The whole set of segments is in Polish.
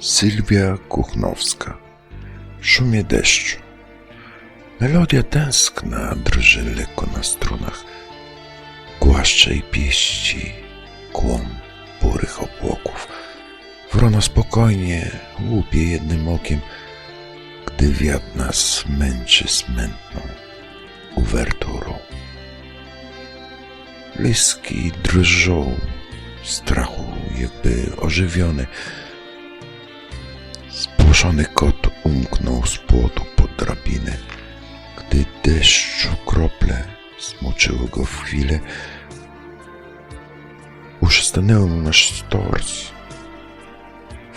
Sylwia Kuchnowska. W szumie deszczu. Melodia tęskna drży lekko na strunach. Głaszcze i pieści kłom burych obłoków. Wrona spokojnie łupie jednym okiem, gdy wiatr nas męczy smętną uwerturą. Liski drżą strachu, jakby ożywiony. Spłoszony kot umknął z płotu pod drabinę, gdy deszczu krople smoczyły go w chwilę. Już stanęły mu na sztorc.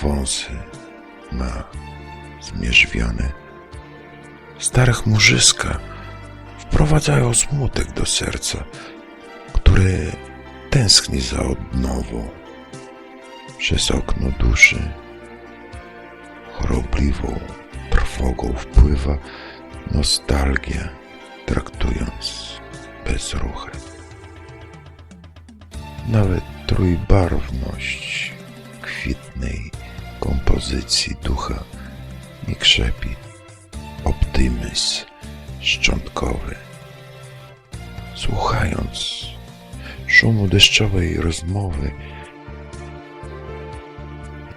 Wąsy ma zmierzwione. Stare chmurzyska wprowadzają smutek do serca, które tęskni za odnową. Przez okno duszy chorobliwą trwogą wpływa nostalgia, traktując bezruchem. Nawet trójbarwność kwitnej kompozycji ducha nie krzepi optymizm szczątkowy. Słuchając szumu deszczowej rozmowy,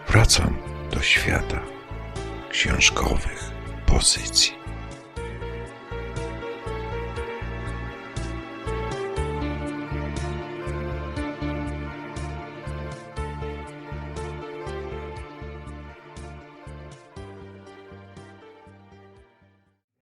wracam do świata książkowych pozycji.